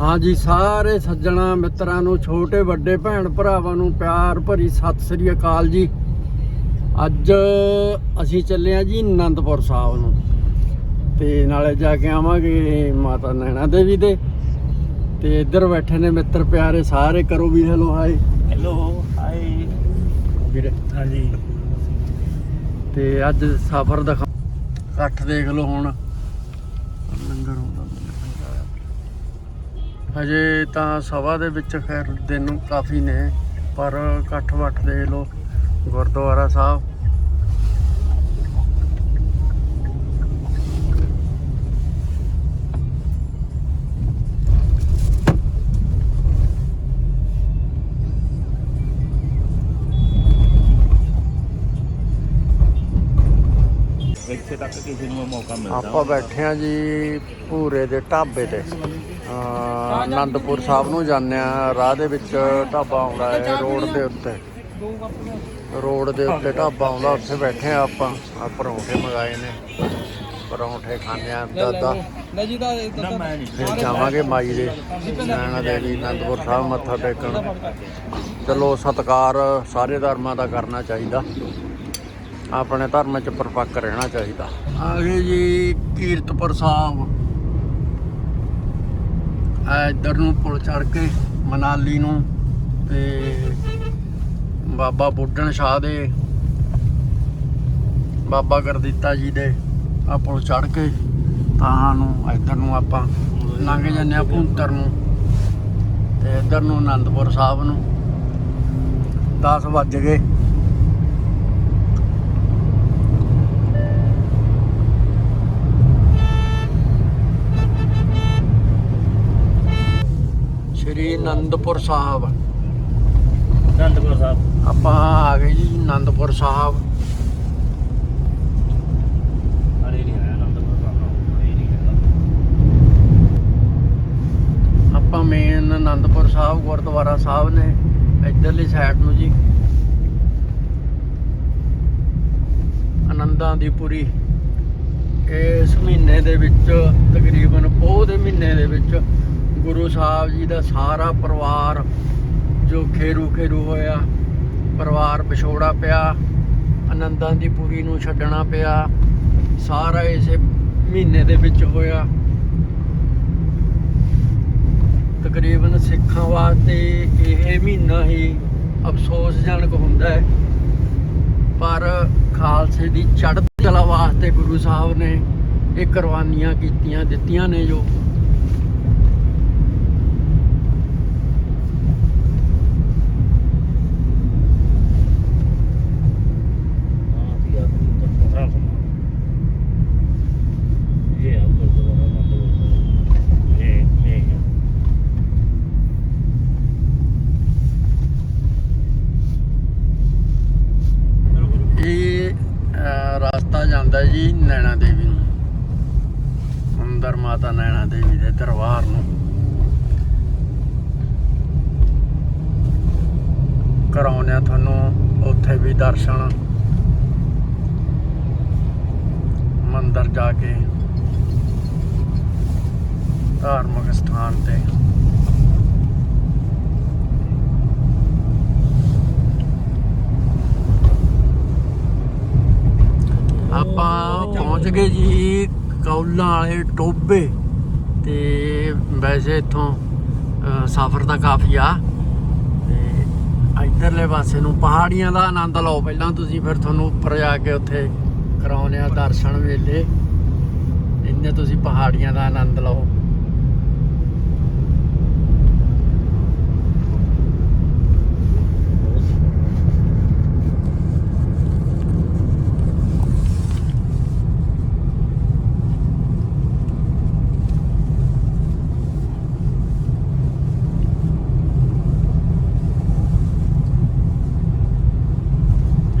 ਹਾਂਜੀ ਸਾਰੇ ਸੱਜਣਾ ਮਿੱਤਰਾਂ ਨੂੰ ਛੋਟੇ ਵੱਡੇ ਭੈਣ ਭਰਾਵਾਂ ਨੂੰ ਪਿਆਰ ਭਰੀ ਸਤਿ ਸ੍ਰੀ ਅਕਾਲ ਜੀ। ਅੱਜ ਅਸੀਂ ਚੱਲੇ ਆ ਜੀ ਆਨੰਦਪੁਰ ਸਾਹਿਬ ਨੂੰ। ਤੇ ਨਾਲੇ ਜਾ ਕੇ ਆਵਾਂਗੇ ਮਾਤਾ ਨੈਣਾ ਦੇਵੀ ਦੇ। ਤੇ ਇੱਧਰ ਬੈਠੇ ਨੇ ਮਿੱਤਰ ਪਿਆਰੇ ਸਾਰੇ ਕਰੋ ਵੀ ਹੈਲੋ ਹਾਈ ਹੈਲੋ ਹਾਈ ਵੀਰੇ ਹਾਂਜੀ। ਤੇ ਅੱਜ ਸਫ਼ਰ ਦਿਖਾ ਇਕੱਠ ਦੇਖ ਲਓ ਹੁਣ। ਲੰਗਰ ਹੁੰਦਾ ਹਜੇ ਤਾਂ ਸਭਾ ਦੇ ਵਿੱਚ ਖੈਰ ਦਿਨ ਨੂੰ ਕਾਫੀ ਨੇ ਪਰ ਇਕੱਠ ਵੱਠ ਦੇਖ ਲਓ ਗੁਰਦੁਆਰਾ ਸਾਹਿਬ। ਇੱਥੇ ਤੱਕ ਕਿਸੇ ਨੂੰ ਮੌਕਾ ਮਿਲਦਾ ਆਪਾਂ ਬੈਠੇ ਆ ਜੀ ਭੂਰੇ ਦੇ ਢਾਬੇ ਤੇ। ਆਨੰਦਪੁਰ ਸਾਹਿਬ ਨੂੰ ਜਾਂਦੇ ਆ। ਰਾਹ ਦੇ ਵਿੱਚ ਢਾਬਾ ਆਉਂਦਾ ਹੈ ਰੋਡ ਦੇ ਉੱਤੇ। ਰੋਡ ਦੇ ਉੱਤੇ ਢਾਬਾ ਆਉਂਦਾ ਉੱਥੇ ਬੈਠੇ ਆ ਆਪਾਂ। ਆ ਪਰੌਂਠੇ ਮੰਗਾਏ ਨੇ। ਪਰੌਂਠੇ ਖਾਂਦੇ ਆ ਦਾਦਾ। ਨਾ ਜੀ ਦਾ ਨਾ ਮੈਂ ਨਹੀਂ। ਫਿਰ ਜਾਵਾਂਗੇ ਮਾਈ ਦੇ। ਨੈਣਾ ਦੇਵੀ ਆਨੰਦਪੁਰ ਸਾਹਿਬ ਮੱਥਾ ਟੇਕਣ। ਚਲੋ ਸਤਕਾਰ ਸਾਰੇ ਧਰਮਾਂ ਦਾ ਕਰਨਾ ਚਾਹੀਦਾ। ਆਪਣੇ ਧਰਮ 'ਚ ਪਰਪੱਕ ਰਹਿਣਾ ਚਾਹੀਦਾ। ਆ ਗਏ ਜੀ ਕੀਰਤਪੁਰ ਸਾਹਿਬ। ਇੱਧਰ ਨੂੰ ਪੁਲ ਚੜ ਕੇ, ਮਨਾਲੀ ਨੂੰ ਤੇ ਬਾਬਾ ਬੁੱਢਣ ਸ਼ਾਹ ਦੇ, ਬਾਬਾ ਗੁਰਦੀਤਾ ਜੀ ਦੇ ਆ ਪੁਲ ਚੜ ਕੇ ਤਾਂ ਨੂੰ ਇੱਧਰ ਨੂੰ ਆਪਾਂ ਲੰਘ ਜਾਂਦੇ ਆ ਭੁੰਤਰ ਨੂੰ ਤੇ ਇੱਧਰ ਨੂੰ ਆਨੰਦਪੁਰ ਸਾਹਿਬ ਨੂੰ। 10 ਵੱਜ ਗਏ। ਸ਼੍ਰੀ ਆਨੰਦਪੁਰ ਸਾਹਿਬ। ਅਨੰਦਪੁਰ ਸਾਹਿਬ। ਆਪਾਂ ਆ ਗਏ ਜੀ ਆਨੰਦਪੁਰ ਸਾਹਿਬ। ਅਰੇ ਨਹੀਂ ਆਇਆ ਅਨੰਦਪੁਰ ਸਾਹਿਬ ਨਹੀਂ ਆਪਾਂ ਮੇਨ ਆਨੰਦਪੁਰ ਸਾਹਿਬ ਗੁਰਦੁਆਰਾ ਸਾਹਿਬ ਨੇ ਇੱਧਰਲੀ ਸਾਈਡ ਨੂੰ ਜੀ। ਆਨੰਦਾਂ ਦੀ ਪੂਰੀ ਇਸ ਮਹੀਨੇ ਦੇ ਵਿੱਚ ਤਕਰੀਬਨ ਪੋਹ ਦੇ ਮਹੀਨੇ ਦੇ ਵਿੱਚ ਗੁਰੂ ਸਾਹਿਬ ਜੀ ਦਾ ਸਾਰਾ ਪਰਿਵਾਰ ਜੋ ਖੇਰੂ ਖੇਰੂ ਹੋਇਆ, ਪਰਿਵਾਰ ਵਿਛੋੜਾ ਪਿਆ, ਆਨੰਦਾਂ ਦੀ ਪੂਰੀ ਨੂੰ ਛੱਡਣਾ ਪਿਆ, ਸਾਰਾ ਇਸੇ ਮਹੀਨੇ ਦੇ ਵਿੱਚ ਹੋਇਆ। ਤਕਰੀਬਨ ਸਿੱਖਾਂ ਵਾਸਤੇ ਇਹ ਮਹੀਨਾ ਹੀ ਅਫਸੋਸਜਨਕ ਹੁੰਦਾ ਹੈ। ਪਰ ਖਾਲਸੇ ਦੀ ਚੜ੍ਹਦੀ ਕਲਾ ਵਾਸਤੇ ਗੁਰੂ ਸਾਹਿਬ ਨੇ ਇਹ ਕੁਰਬਾਨੀਆਂ ਕੀਤੀਆਂ, ਦਿੱਤੀਆਂ ਨੇ ਜੋ ਹਾਂ ਠੀਕ ਆ ਰਾਮ ਇਹ ਆ ਗੁਰਦੁਆਰਾ ਅਨੰਦਪੁਰ ਸਾਹਿਬ ਇਹ ਇਹ ਹੈ। ਇਹ ਅਹ, ਰਸਤਾ ਜਾਂਦਾ ਜੀ ਨੈਣਾ ਦੇਵੀ ਨੂੰ। ਅੰਦਰ ਮਾਤਾ ਨੈਣਾ ਦੇਵੀ ਦੇ ਦਰਬਾਰ ਨੂੰ। ਕਰਾਉਣੇ ਆ ਤੁਹਾਨੂੰ ਉੱਥੇ ਵੀ ਦਰਸ਼ਨ। ਮੰਦਰ ਜਾ ਕੇ ਧਾਰਮਿਕ ਸਥਾਨ ਤੇ। ਆਪਾਂ ਪਹੁੰਚ ਗਏ ਜੀ ਕੌਲਾਂ ਵਾਲੇ ਟੋਬੇ ਤੇ ਵੈਸੇ ਇੱਥੋਂ ਸਫ਼ਰ ਤਾਂ ਕਾਫੀ ਆ। ਤੇ ਇਧਰਲੇ ਪਾਸੇ ਨੂੰ ਪਹਾੜੀਆਂ ਦਾ ਆਨੰਦ ਲਓ। ਪਹਿਲਾਂ ਤੁਸੀਂ ਫਿਰ ਤੁਹਾਨੂੰ ਉੱਪਰ ਜਾ ਕੇ ਉੱਥੇ ਕਰਾਉਨੇ ਆ ਦਰਸ਼ਨ ਵੇਲੇ। ਇੰਨੇ ਤੁਸੀਂ ਪਹਾੜੀਆਂ ਦਾ ਆਨੰਦ ਲਓ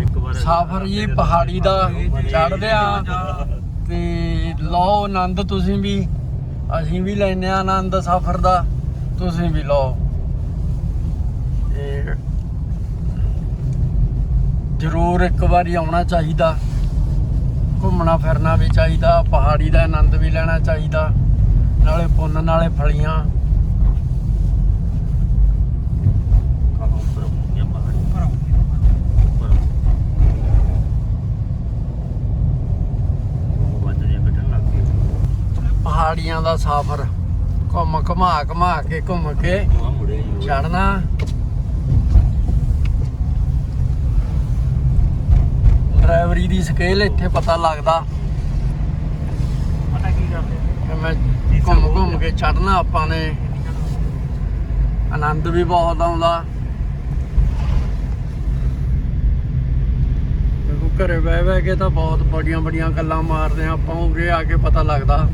ਇੱਕ ਵਾਰ ਸਫ਼ਰ ਜੀ, ਪਹਾੜੀ ਦਾ ਚੜ੍ਹਦੇ ਆ। ਤੇ ਲਓ ਆਨੰਦ, ਤੁਸੀਂ ਵੀ। ਅਸੀਂ ਵੀ ਲੈਨੇ ਆ ਆਨੰਦ ਸਫ਼ਰ ਦਾ। ਤੁਸੀਂ ਵੀ ਲਓ। ਤੇ ਜ਼ਰੂਰ ਇੱਕ ਵਾਰੀ ਆਉਣਾ ਚਾਹੀਦਾ। ਘੁੰਮਣਾ ਫਿਰਨਾ ਵੀ ਚਾਹੀਦਾ। ਪਹਾੜੀ ਦਾ ਆਨੰਦ ਵੀ ਲੈਣਾ ਚਾਹੀਦਾ। ਨਾਲੇ ਪੁੰਨ, ਨਾਲੇ ਫਲੀਆਂ। ਪਹਾੜੀਆਂ ਦਾ ਸਫ਼ਰ। ਘੁੰਮ ਘੁਮਾ ਘੁਮਾ ਕੇ ਘੁੰਮ ਕੇ ਚੜਨਾ ਡਰਾਈਵਰੀ ਦੀ ਸਕੇਲ ਇੱਥੇ ਪਤਾ ਲੱਗਦਾ। ਪਤਾ ਕੀ ਕਰਦੇ ਕਿਵੇਂ ਘੁੰਮ ਘੁੰਮ ਕੇ ਚੜਨਾ ਆਪਾਂ ਨੇ। ਆਨੰਦ ਵੀ ਬਹੁਤ ਆਉਂਦਾ। ਦੇਖੋ ਘਰੇ ਬਹਿ ਬਹਿ ਕੇ ਤਾਂ ਬਹੁਤ ਬੜੀਆਂ ਬੜੀਆਂ ਗੱਲਾਂ ਮਾਰਦੇ ਆ ਆਪਾਂ ਉਰੇ ਆ ਕੇ ਪਤਾ ਲੱਗਦਾ।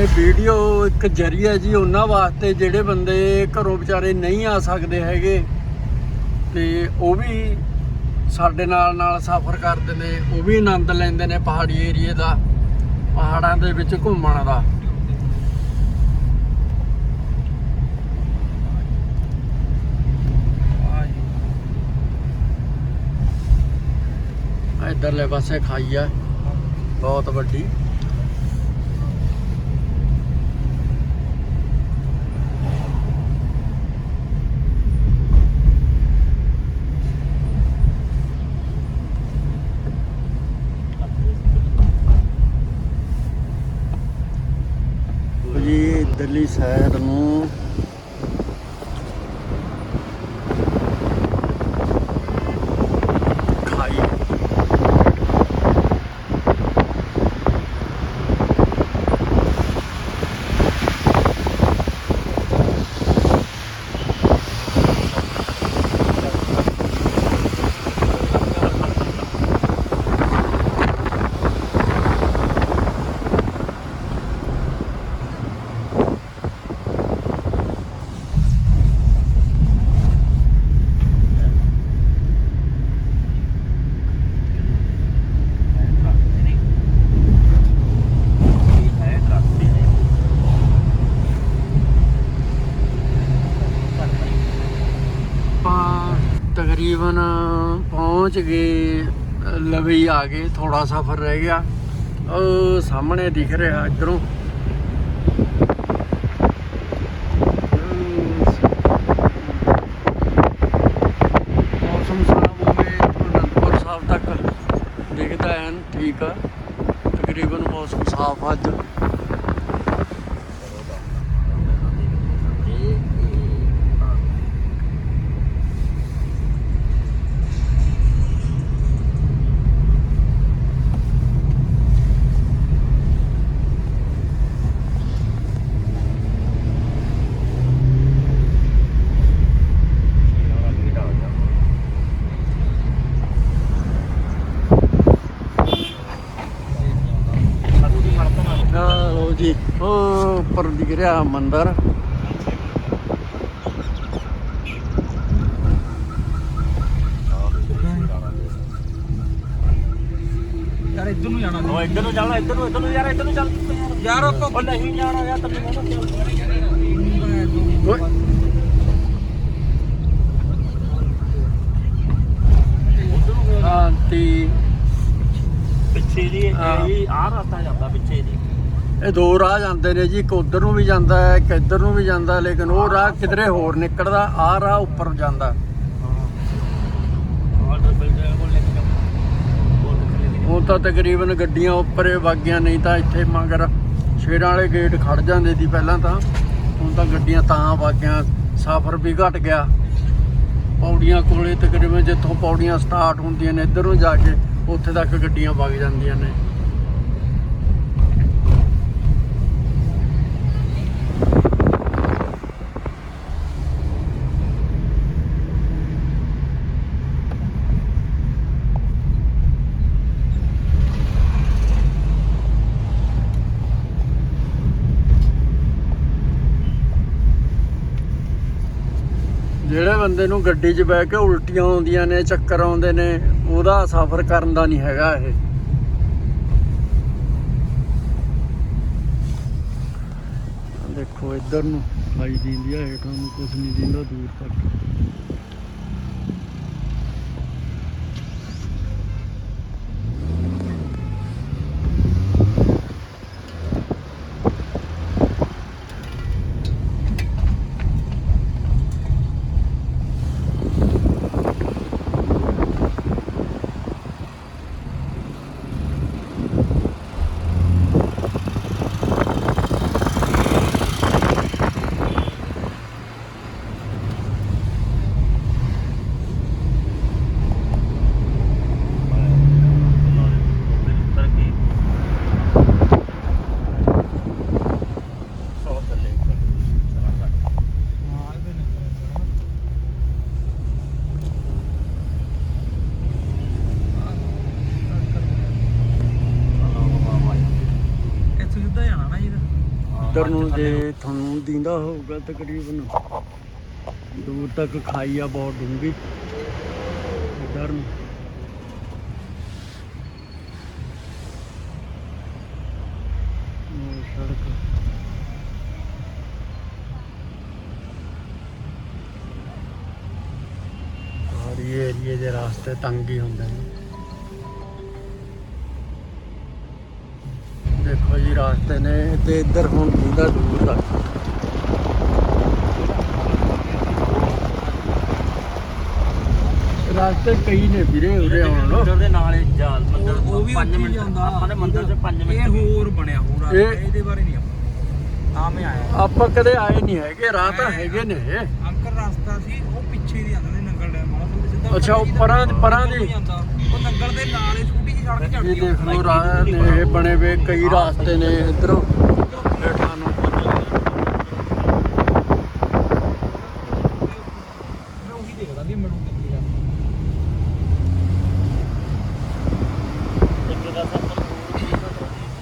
ਇਹ ਵੀਡੀਓ ਇੱਕ ਜਰੀਆ ਜੀ ਉਹਨਾਂ ਵਾਸਤੇ ਜਿਹੜੇ ਬੰਦੇ ਘਰੋਂ ਵਿਚਾਰੇ ਨਹੀਂ ਆ ਸਕਦੇ ਹੈਗੇ ਤੇ ਉਹ ਵੀ ਸਾਡੇ ਨਾਲ ਨਾਲ ਸਫ਼ਰ ਕਰਦੇ ਨੇ, ਉਹ ਵੀ ਆਨੰਦ ਲੈਂਦੇ ਨੇ ਪਹਾੜੀ ਏਰੀਏ ਦਾ, ਪਹਾੜਾਂ ਦੇ ਵਿੱਚ ਘੁੰਮਣ ਦਾ। ਇਧਰਲੇ ਪਾਸੇ ਖਾਈ ਆ, ਬਹੁਤ ਵੱਡੀ। ਜੀ ਇਧਰਲੀ ਨੂੰ ਖਾਈ ਆਪਾਂ ਤਕਰੀਬਨ ਪਹੁੰਚ ਗਏ ਲਵਈ ਆ ਗਏ ਥੋੜਾ ਸਫ਼ਰ ਰਹਿ ਗਿਆ। ਉਹ ਸਾਹਮਣੇ ਦਿਖ ਰਿਹਾ ਇਧਰੋਂ ਮੌਸਮ ਸਾਫ਼ ਹੋ ਗਏ ਅਨੰਦਪੁਰ ਸਾਹਿਬ ਤੱਕ ਦਿਖਦਾ ਹੈ ਠੀਕ ਆ ਤਕਰੀਬਨ ਮੌਸਮ ਸਾਫ਼ ਅੱਜ ਆਹ ਲਓ ਜੀ ਉਹ ਉੱਪਰ ਦਿਖ ਰਿਹਾ ਮੰਦਰ। ਯਾਰ ਇੱਧਰ ਨੂੰ ਜਾਣਾ। ਉਹ ਇੱਧਰ ਨੂੰ ਜਾਣਾ ਇੱਧਰ ਨੂੰ ਇੱਧਰ ਨੂੰ ਯਾਰ ਇੱਧਰ ਨੂੰ ਚੱਲ। ਯਾਰ ਉਹ ਨਹੀਂ ਜਾਣਾ ਯਾਰ ਤੈਨੂੰ ਕਹਿੰਦਾ ਓਏ ਸ਼ਾਂਤੀ ਪਿੱਛੇ ਦੀ ਹਾਂ। ਇਹ ਆਹ ਰਸਤਾ ਜਾਂਦਾ ਪਿੱਛੇ ਦੀ ਇਹ ਦੋ ਰਾਹ ਜਾਂਦੇ ਨੇ ਜੀ, ਇੱਕ ਉਧਰ ਨੂੰ ਵੀ ਜਾਂਦਾ ਹੈ, ਇੱਕ ਇੱਧਰ ਨੂੰ ਵੀ ਜਾਂਦਾ ਲੇਕਿਨ ਉਹ ਰਾਹ ਕਿਧਰੇ ਹੋਰ ਨਿਕਲਦਾ ਆਹ ਰਾਹ ਉੱਪਰ ਜਾਂਦਾ। ਆਰਡਰ ਹੁਣ ਤਾਂ ਤਕਰੀਬਨ ਗੱਡੀਆਂ ਉੱਪਰ ਹੀ ਨਹੀਂ ਤਾਂ ਇੱਥੇ ਮਗਰ ਸ਼ੇਰਾਂ ਵਾਲੇ ਗੇਟ ਖੜ ਜਾਂਦੇ ਸੀ ਪਹਿਲਾਂ ਤਾਂ। ਹੁਣ ਤਾਂ ਗੱਡੀਆਂ ਤਾਂ ਵਗ ਗਈਆਂ, ਸਫ਼ਰ ਵੀ ਘਟ ਗਿਆ। ਪੌੜੀਆਂ ਕੋਲੇ ਤਕਰੀਬਨ ਜਿੱਥੋਂ ਪੌੜੀਆਂ ਸਟਾਰਟ ਹੁੰਦੀਆਂ ਨੇ, ਇੱਧਰੋਂ ਜਾ ਕੇ ਉੱਥੇ ਤੱਕ ਗੱਡੀਆਂ ਵਗ ਜਾਂਦੀਆਂ ਨੇ ਜਿਹੜੇ ਬੰਦੇ ਨੂੰ ਗੱਡੀ 'ਚ ਬਹਿ ਕੇ ਉਲਟੀਆਂ ਆਉਂਦੀਆਂ ਨੇ, ਚੱਕਰ ਆਉਂਦੇ ਨੇ, ਉਹਦਾ ਸਫ਼ਰ ਕਰਨ ਦਾ ਨਹੀਂ ਹੈਗਾ ਇਹ। ਦੇਖੋ ਇੱਧਰ ਨੂੰ ਖਾਈ ਦਿੰਦੀ ਆ ਹੇਠਾਂ ਨੂੰ ਕੁਝ ਨਹੀਂ ਦਿੰਦਾ ਦੂਰ ਤੱਕ। ਇੱਧਰ ਨੂੰ ਜੇ ਤੁਹਾਨੂੰ ਦਿੰਦਾ ਹੋਊਗਾ ਤਕਰੀਬਨ ਦੂਰ ਤੱਕ ਖਾਈ ਆ ਬਹੁਤ ਡੂੰਘੀ। ਇੱਧਰ ਨੂੰ। ਉਹ ਸੜਕ। ਪਹਾੜੀ ਏਰੀਏ ਦੇ ਰਾਸਤੇ ਤੰਗ ਹੀ ਹੁੰਦੇ ਨੇ। ਰਾਸਤੇ ਨੇ ਤੇ ਇੱਧਰ ਹੁਣ ਦੀਦਾ ਦੂਰ ਤੱਕ ਰਾਸਤੇ ਕਈ ਨੇ ਵੀਰੇ ਉਰੇ ਆਉਣ ਨੂੰ। ਮੰਦਰ ਦੇ ਨਾਲ ਹੀ ਜਾਲ ਮੰਦਰ ਉਹ ਉਹ ਵੀ 5 ਉੱਥੇ ਹੀ ਮਿੰਟ ਆਪਾਂ ਨੇ ਮੰਦਰ ਚ 5 ਇਹ ਮਿੰਟ ਹੋਰ ਬਣਿਆ ਹੋਰ ਆ ਇਹ- ਇਹਦੇ ਬਾਰੇ ਨਹੀਂ ਆਪਾਂ ਤਾਂ ਮੈਂ ਆਇਆ। ਆਪਾਂ ਕਦੇ ਆਏ ਨਹੀਂ ਹੈਗੇ ਰਾਹ ਤਾਂ ਹੈਗੇ ਨੇ ਅੰਕਰ ਰਸਤਾ ਸੀ ਉਹ ਪਿੱਛੇ ਦੀ ਜਾਂਦਾ ਸੀ ਨੰਗਲ ਡੈਮ ਵਾਲਾ ਸਿੱਧਾ ਅੱਛਾ, ਉਹ ਪਰਾਂ- ਪਰਾਂ ਦੀ। ਉੱਧਰ ਨੂੰ ਜਾਂਦਾ। ਉਹ ਨੰਗਲ ਦੇ ਨਾਲ ਹੀ ਛੋਟੀ ਜਿਹੀ ਸੜਕ ਇਹ ਦੇਖ ਲਓ ਰਾਹ ਨੇ ਇਹ ਬਣੇ ਵੇ ਕਈ ਰਾਸਤੇ ਨੇ ਇਧਰੋਂ। ਹੇਠਾਂ ਨੂੰ ਮੈਂ ਉਹੀ ਦੇਖਦਾ ਵੀ ਮੈਨੂੰ ਕਿੱਥੇ ਆ ਇੱਕ ਦਾ ਸਭ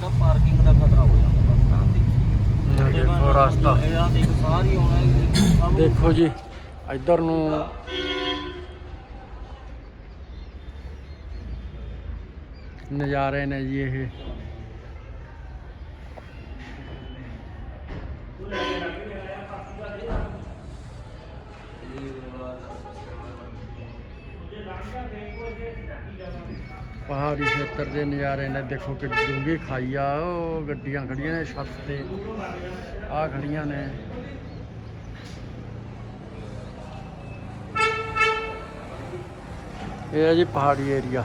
ਤੋਂ ਪਾਰਕਿੰਗ ਦਾ ਖਤਰਾ ਹੋ ਜਾਂਦਾ ਤਾਂ ਦੇਖੀ ਇਹ ਦੇਖੋ ਰਾਸਤਾ ਇਹਨਾਂ ਦੀ ਸਾਰੀ ਆਉਣਾ ਦੇਖੋ ਜੀ ਇੱਧਰ ਨੂੰ ਨਜ਼ਾਰੇ ਨੇ ਜੀ ਇਹ। ਪਹਾੜੀ ਖੇਤਰ ਦੇ ਨਜ਼ਾਰੇ ਨੇ, ਦੇਖੋ ਕਿ ਡੂੰਘੀ ਖਾਈ ਆ, ਉਹ ਗੱਡੀਆਂ ਖੜੀਆਂ ਨੇ ਛੱਤ ਤੇ। ਆ ਖੜੀਆਂ ਨੇ। ਇਹ ਹੈ ਜੀ ਪਹਾੜੀ ਏਰੀਆ।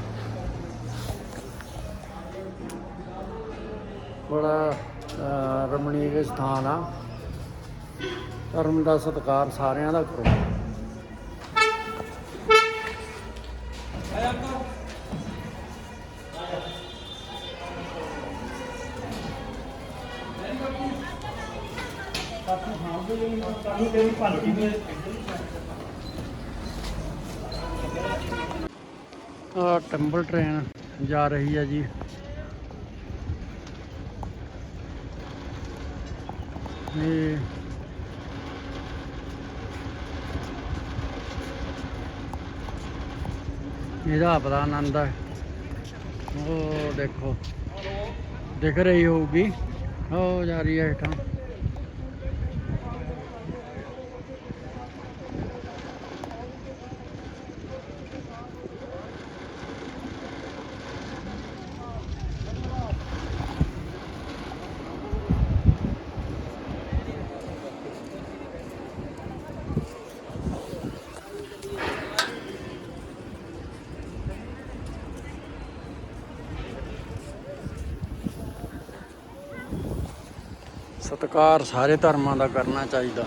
ਬੜਾ ਅਹ, ਰਮਣੀਕ ਸਥਾਨ ਆ। ਧਰਮ ਦਾ ਸਤਿਕਾਰ ਸਾਰਿਆਂ ਦਾ ਕਰੋ। ਆ ਟ੍ਰੇਨ ਜਾ ਰਹੀ ਹੈ ਜੀ। ਇਹ ਇਹਦਾ ਬੜਾ ਆਨੰਦ ਹੈ। ਉਹ ਦੇਖੋ, ਦਿਖ ਰਹੀ ਹੋਊਗੀ। ਉਹ ਜਾ ਰਹੀ ਹੈ ਹੇਠਾਂ। ਸਤਿਕਾਰ ਸਾਰੇ ਧਰਮਾਂ ਦਾ ਕਰਨਾ ਚਾਹੀਦਾ।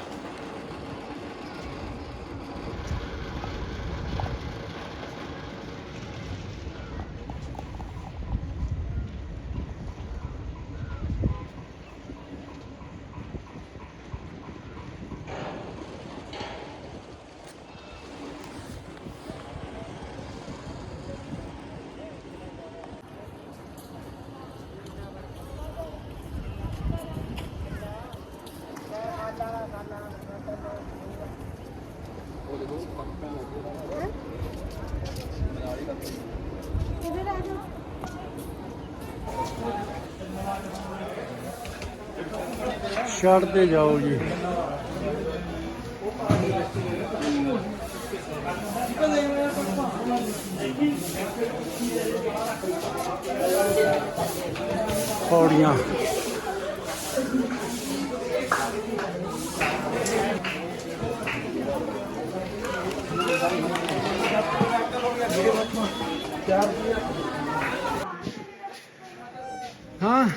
ਛੱਡਦੇ ਜਾਓ ਜੀ। ਪੌੜੀਆਂ। ਹਾਂ।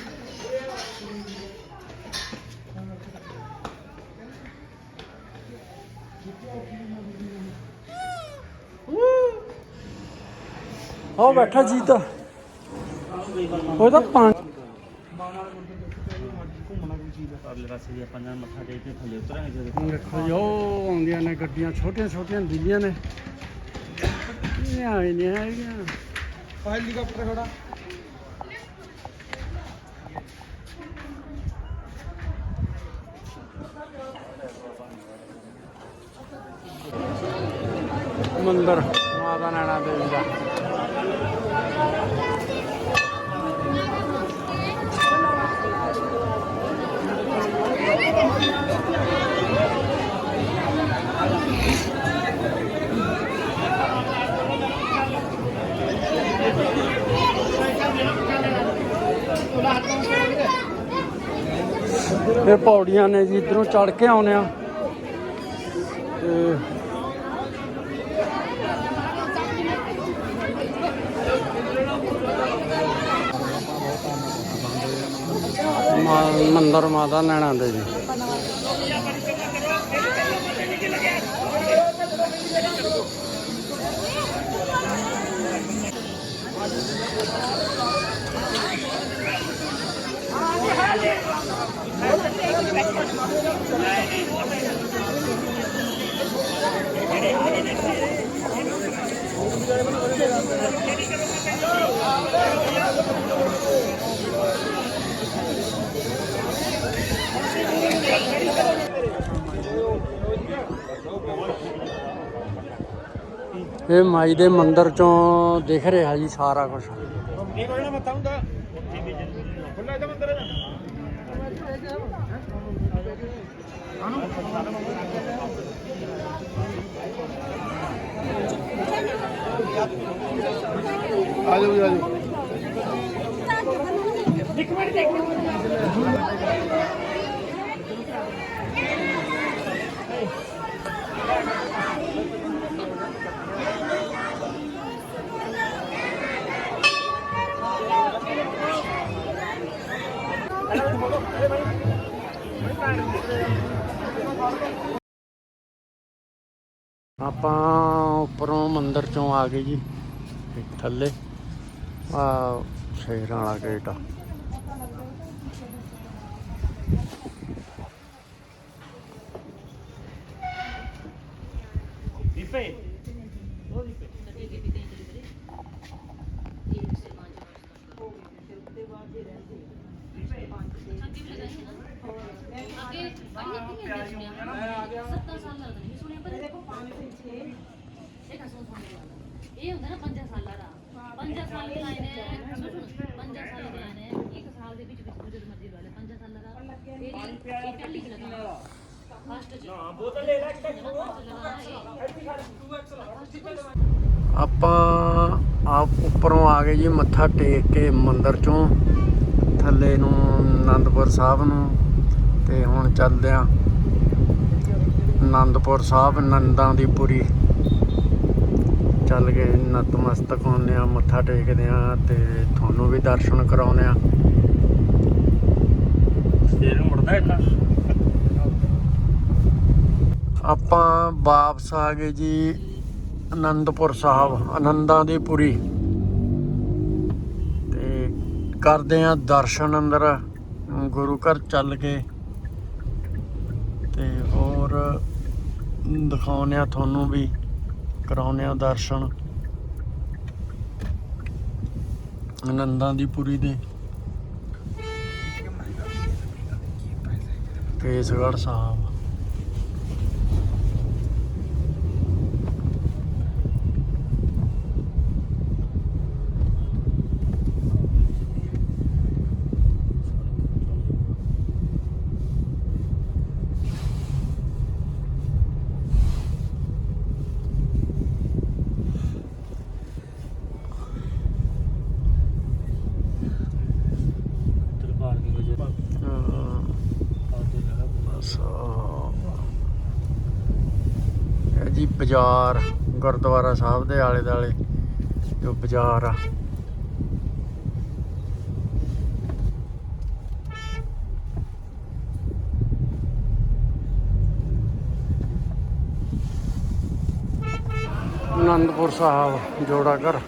ਉਹ ਬੈਠਾ ਜੀਤ। ਉਹ ਤਾਂ ਪਾਣੀ ਆਉਂਦੀਆਂ ਨੇ ਗੱਡੀਆਂ ਛੋਟੀਆਂ ਛੋਟੀਆਂ ਦਿੱਲੀਆਂ ਨੇ ਇਹ ਆਏ ਨਹੀਂ ਹੈਗੀਆਂ ਹੈਲੀਕਾਪਟਰ ਖੜਾ ਮੰਦਰ। ਇਹ ਪੌੜੀਆਂ ਨੇ ਜੀ ਇਧਰੋਂ ਚੜ ਕੇ ਆਉਨੇ ਆ ਮੰਦਰ ਮਾਤਾ ਨੈਣਾ ਦੇ ਜੀ। ਇਹ ਮਾਈ ਦੇ ਮੰਦਿਰ ਚੋਂ ਦਿਖ ਰਿਹਾ ਜੀ ਸਾਰਾ ਕੁਝ ਕੀ ਕੋਈ ਨਾ ਮੱਤਾ ਹੁੰਦਾ ਖੁੱਲਾ ਇਹਦਾ ਮੰਦਰ ਆ ਜਾਓ ਜੀ, ਆ ਜਾਓ ਆਪਾਂ ਉੱਪਰੋਂ ਮੰਦਿਰ ਚੋਂ ਆ ਗਏ ਜੀ ਥੱਲੇ। ਆ ਸ਼ੇਰਾਂ ਵਾਲਾ ਗੇਟ ਆ ਦੀਪੇ ਅੱਗੇ ਪੜ੍ਹਨੀ ਨਹੀਂ ਹੁੰਦੀ ਸੁਣਿਆ ਸੱਤਾਂ ਸਾਲ ਲੱਗਦੇ ਨਹੀਂ ਸੁਣਿਆ ਪਰ ਦੇਖੋ 5 ਤੇ 6 ਇਹ ਕਸਮ ਸੁਣ ਇਹ ਹੁੰਦਾ ਨਾ 5 ਸਾਲਾਂ ਦਾ 5 ਸਾਲ ਦੀ ਲਾਈਨ ਹੈ ਸੁਣ 5 ਸਾਲ ਦੀ ਲਾਈਨ ਹੈ ਇੱਕ ਸਾਲ ਦੇ ਵਿੱਚ ਵਿੱਚ ਜਦੋਂ ਮਰਜ਼ੀ ਲਾ ਲੈ 5 ਸਾਲਾਂ ਦਾ ਇਹ ਇਹ ਪਹਿਲੀ ਚ ਲਗਾਉਣਾ ਫਸਟ ਚ ਹਾਂ ਬੋਤਲ ਲੈ ਲੈ ਆਪਾਂ ਆਪ ਉੱਪਰੋਂ ਆ ਗਏ ਜੀ ਮੱਥਾ ਟੇਕ ਕੇ ਮੰਦਿਰ ਚੋਂ ਥੱਲੇ ਨੂੰ ਆਨੰਦਪੁਰ ਸਾਹਿਬ ਨੂੰ ਤੇ ਹੁਣ ਚੱਲਦੇ ਆ ਆਨੰਦਪੁਰ ਸਾਹਿਬ ਨੰਦਾਂ ਦੀ ਪੁਰੀ। ਚੱਲ ਗਏ ਨਤਮਸਤਕ ਹੁੰਦੇ ਆ ਮੱਥਾ ਟੇਕਦੇ ਆ ਤੇ ਤੁਹਾਨੂੰ ਵੀ ਦਰਸ਼ਨ ਕਰਾਉਂਦੇ ਆ। ਫੇਰ ਮੁੜਦਾ ਇੱਥਾ? ਆਪਾਂ ਵਾਪਸ ਆ ਗਏ ਜੀ ਅਨੰਦਪੁਰ ਸਾਹਿਬ ਆਨੰਦਾਂ ਦੀ ਪੁਰੀ ਤੇ ਕਰਦੇ ਆ ਦਰਸ਼ਨ ਅੰਦਰ, ਗੁਰੂ ਘਰ ਚੱਲ ਕੇ। ਤੇ ਹੋਰ ਦਿਖਾਉਂਦੇ ਆ ਤੁਹਾਨੂੰ ਵੀ, ਕਰਾਉਂਦੇ ਆ ਦਰਸ਼ਨ। ਆਨੰਦਾਂ ਦੀ ਪੁਰੀ ਦੇ। ਕੇਸਗੜ੍ਹ ਸਾਹਿਬ ਤੇਰੇ ਪਾਰਕਿੰਗ ਵਿੱਚ ਅਹ ਆਉਂਦੇ ਜਗ੍ਹਾ ਬਸ ਇਹ ਜੀ ਬਾਜ਼ਾਰ ਗੁਰਦੁਆਰਾ ਸਾਹਿਬ ਦੇ ਆਲੇ ਦਾਲੇ ਜੋ ਬਾਜ਼ਾਰ ਆ। ਆਨੰਦਪੁਰ ਸਾਹਿਬ, ਜੋੜਾ ਘਰ।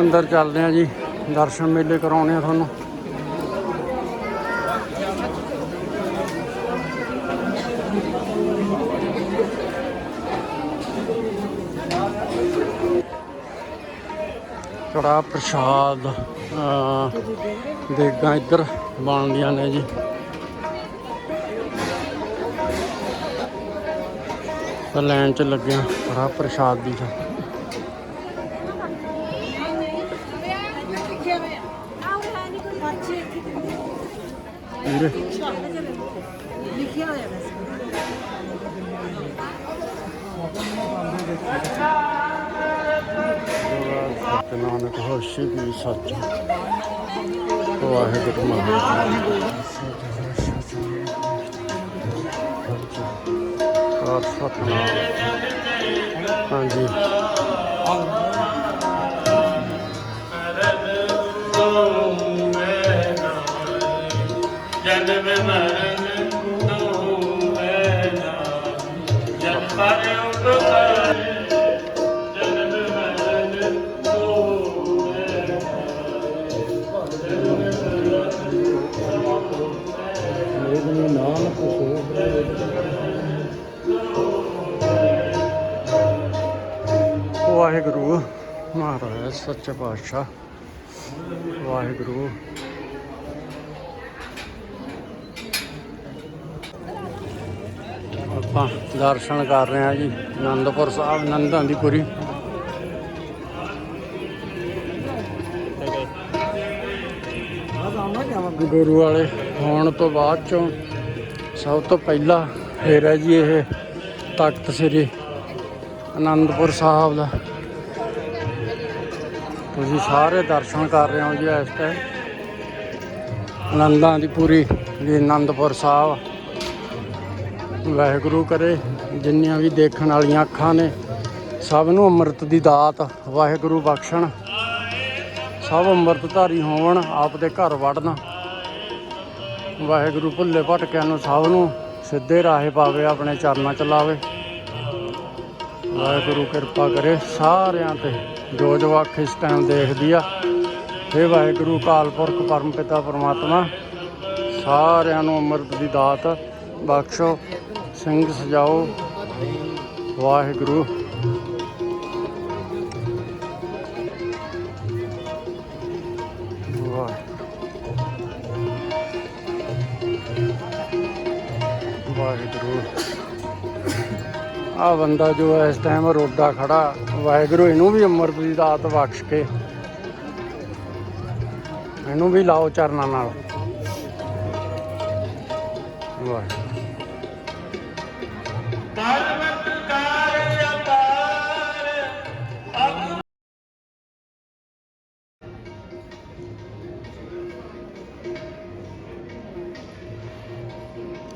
ਅੰਦਰ ਚੱਲਦੇ ਆ ਜੀ, ਦਰਸ਼ਨ ਮੇਲੇ ਕਰਾਉਣੇ ਆ ਤੁਹਾਨੂੰ। ਕੜਾ ਪ੍ਰਸ਼ਾਦ ਅਹ, ਦੇਗਾਂ ਇੱਧਰ ਬਣਦੀਆਂ ਨੇ ਜੀ। ਤਾਂ ਲਾਈਨ 'ਚ ਲੱਗਿਆ ਬੜਾ ਪ੍ਰਸ਼ਾਦ ਦੀ ਤਾਂ ਵੀਰੇ ਲਿਖਿਆ ਹੋਇਆ ਵੈਸੇ ਸਤਨਾਮ ਹੋਸ਼ੀ ਵੀ ਸੱਚ ਵਾਹਿਗੁਰੂ ਮਹਾਰਾਜ ਔਰ ਸਤਨਾਮ ਹਾਂਜੀ ਜਨਮ ਮਰਨ ਵਾਹਿਗੁਰੂ ਮਹਾਰਾਜ, ਸੱਚੇ ਪਾਤਸ਼ਾਹ, ਵਾਹਿਗੁਰੂ। ਆਪਾਂ ਦਰਸ਼ਨ ਕਰ ਰਹੇ ਹਾਂ ਜੀ ਆਨੰਦਪੁਰ ਸਾਹਿਬ ਨੰਦਾਂ ਦੀ ਪੁਰੀ ਗੁਰੂ ਵਾਲੇ ਹੋਣ ਤੋਂ ਬਾਅਦ ਚੋਂ ਸਭ ਤੋਂ ਪਹਿਲਾ ਫੇਰ ਹੈ ਜੀ ਇਹ ਤਖਤ ਸ੍ਰੀ ਅਨੰਦਪੁਰ ਸਾਹਿਬ ਦਾ। ਤੁਸੀਂ ਸਾਰੇ ਦਰਸ਼ਨ ਕਰ ਰਹੇ ਹੋ ਜੀ ਇਸ ਟਾਈਮ ਆਨੰਦਾਂ ਦੀ ਪੂਰੀ ਜੀ ਆਨੰਦਪੁਰ ਸਾਹਿਬ। ਵਾਹਿਗੁਰੂ ਕਰੇ, ਜਿੰਨੀਆਂ ਵੀ ਦੇਖਣ ਵਾਲੀਆਂ ਅੱਖਾਂ ਨੇ, ਸਭ ਨੂੰ ਅੰਮ੍ਰਿਤ ਦੀ ਦਾਤ, ਵਾਹਿਗੁਰੂ ਬਖਸ਼ਣ। ਸਭ ਅੰਮ੍ਰਿਤਧਾਰੀ ਹੋਵਣ, ਆਪ ਦੇ ਘਰ ਵੜਨ। ਵਾਹਿਗੁਰੂ ਭੁੱਲੇ ਭਟਕਿਆਂ ਨੂੰ ਸਭ ਨੂੰ ਸਿੱਧੇ ਰਾਹੇ ਪਾਵੇ, ਆਪਣੇ ਚਰਨਾਂ ਚ ਲਾਵੇ। ਵਾਹਿਗੁਰੂ ਕਿਰਪਾ ਕਰੇ, ਸਾਰਿਆਂ ਤੇ ਜੋ ਜੋ ਅੱਖ ਇਸ ਟਾਈਮ ਦੇਖਦੀ ਆ हे ਵਾਹਿਗੁਰੂ ਕਾਲ ਪੁਰਖ, ਪਰਮ ਪਿਤਾ, ਪਰਮਾਤਮਾ, ਸਾਰਿਆਂ ਨੂੰ ਅੰਮ੍ਰਿਤ ਦੀ ਦਾਤ ਬਖਸ਼ੋ, ਸਿੰਘ ਸਜਾਓ, ਵਾਹਿਗੁਰੂ। ਆ ਬੰਦਾ ਜੋ ਇਸ ਟਾਈਮ ਰੋਡਾ ਖੜਾ, ਵਾਹਿਗੁਰੂ, ਇਹਨੂੰ ਵੀ ਅੰਮ੍ਰਿਤ ਦੀ ਦਾਤ ਬਖਸ਼ ਕੇ। ਇਹਨੂੰ ਵੀ ਲਾਓ ਚਰਨਾਂ ਨਾਲ।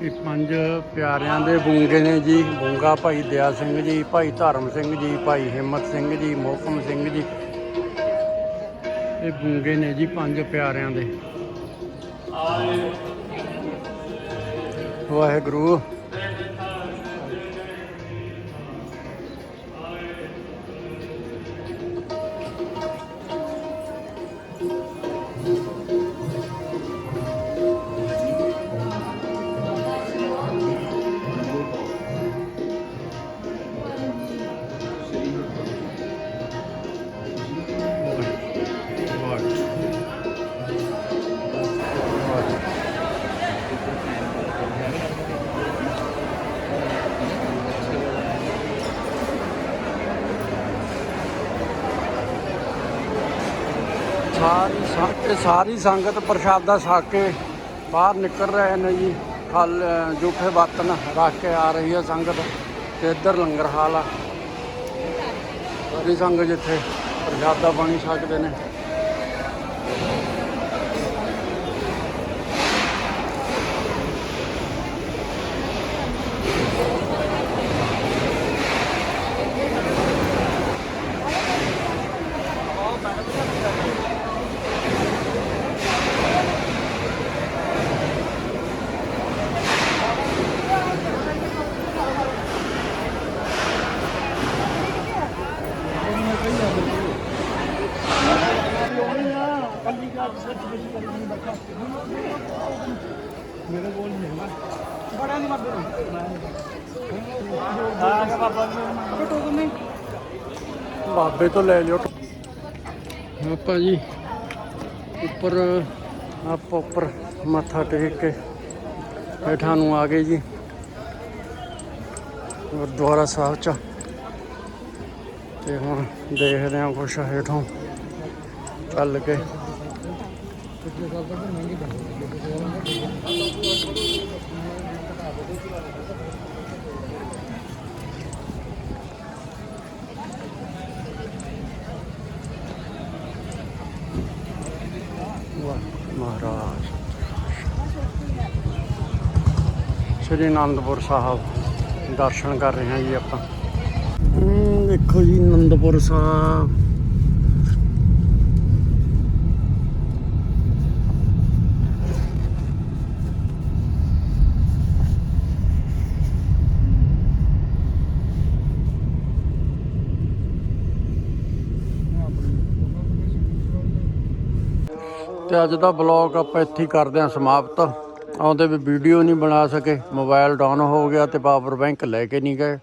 ਇਹ ਪੰਜ ਪਿਆਰਿਆਂ ਦੇ ਬੂੰਗੇ ਨੇ ਜੀ। ਬੂੰਗਾ ਭਾਈ ਦਇਆ ਸਿੰਘ ਜੀ, ਭਾਈ ਧਰਮ ਸਿੰਘ ਜੀ, ਭਾਈ ਹਿੰਮਤ ਸਿੰਘ ਜੀ, ਮੋਹਕਮ ਸਿੰਘ ਜੀ। ਇਹ ਬੂੰਗੇ ਨੇ ਜੀ ਪੰਜ ਪਿਆਰਿਆਂ ਦੇ। ਵਾਹਿਗੁਰੂ। ਸਾਰੀ ਸੰਗਤ ਸਾਰੀ ਸੰਗਤ ਪ੍ਰਸ਼ਾਦਾ ਛਕ ਕੇ ਬਾਹਰ ਨਿਕਲ ਰਹੇ ਨੇ ਜੀ। ਫਲ ਜੂਠੇ ਬਰਤਨ ਰੱਖ ਕੇ ਆ ਰਹੀ ਹੈ ਸੰਗਤ ਤੇ ਇੱਧਰ ਲੰਗਰ ਹਾਲ ਆ। ਸਾਰੀ ਸੰਗਤ ਜਿੱਥੇ ਪ੍ਰਸ਼ਾਦਾ ਪਾਣੀ ਛਕਦੇ ਨੇ। ਬਾਬੇ ਤੋਂ ਲੈ ਲਿਓ। ਆਪਾਂ ਜੀ ਉੱਪਰ, ਆਪਾਂ ਉੱਪਰ ਮੱਥਾ ਟੇਕ ਕੇ ਹੇਠਾਂ ਨੂੰ ਆ ਗਏ ਜੀ। ਗੁਰਦੁਆਰਾ ਸਾਹਿਬ ਚ। ਤੇ ਹੁਣ ਦੇਖਦੇ ਹਾਂ ਕੁਛ ਹੇਠੋਂ ਚੱਲ ਕੇ। ਵਾਹ, ਮਹਾਰਾਜ। ਸ੍ਰੀ ਅਨੰਦਪੁਰ ਸਾਹਿਬ, ਦਰਸ਼ਨ ਕਰ ਰਹੇ ਹਾਂ ਜੀ ਆਪਾਂ। ਦੇਖੋ ਜੀ, ਅਨੰਦਪੁਰ ਸਾਹਿਬ। ਤੇ ਅੱਜ ਦਾ ਬਲੌਗ ਆਪਾਂ ਇੱਥੇ ਹੀ ਕਰਦੇ ਹਾਂ ਸਮਾਪਤ। ਆਉਂਦੇ ਵੀ ਵੀਡੀਓ ਨਹੀਂ ਬਣਾ ਸਕੇ, ਮੋਬਾਈਲ ਡਾਊਨ ਹੋ ਗਿਆ ਤੇ ਪਾਵਰ ਬੈਂਕ ਲੈ ਕੇ ਨਹੀਂ ਗਏ।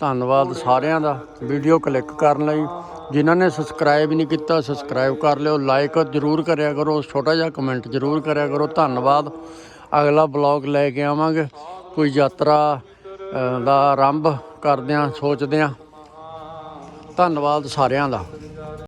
ਧੰਨਵਾਦ ਸਾਰਿਆਂ ਦਾ ਵੀਡੀਓ ਕਲਿੱਕ ਕਰਨ ਲਈ। ਜਿਨ੍ਹਾਂ ਨੇ ਸਬਸਕ੍ਰਾਈਬ ਨਹੀਂ ਕੀਤਾ ਸਬਸਕ੍ਰਾਈਬ ਕਰ ਲਿਓ ਲਾਈਕ ਜ਼ਰੂਰ ਕਰਿਆ ਕਰੋ, ਛੋਟਾ ਜਿਹਾ ਕਮੈਂਟ ਜ਼ਰੂਰ ਕਰਿਆ ਕਰੋ। ਧੰਨਵਾਦ। ਅਗਲਾ ਬਲੌਗ ਲੈ ਕੇ ਆਵਾਂਗੇ। ਕੋਈ ਯਾਤਰਾ ਦਾ ਆਰੰਭ ਕਰਦੇ ਹਾਂ, ਸੋਚਦੇ ਹਾਂ। ਧੰਨਵਾਦ ਸਾਰਿਆਂ ਦਾ।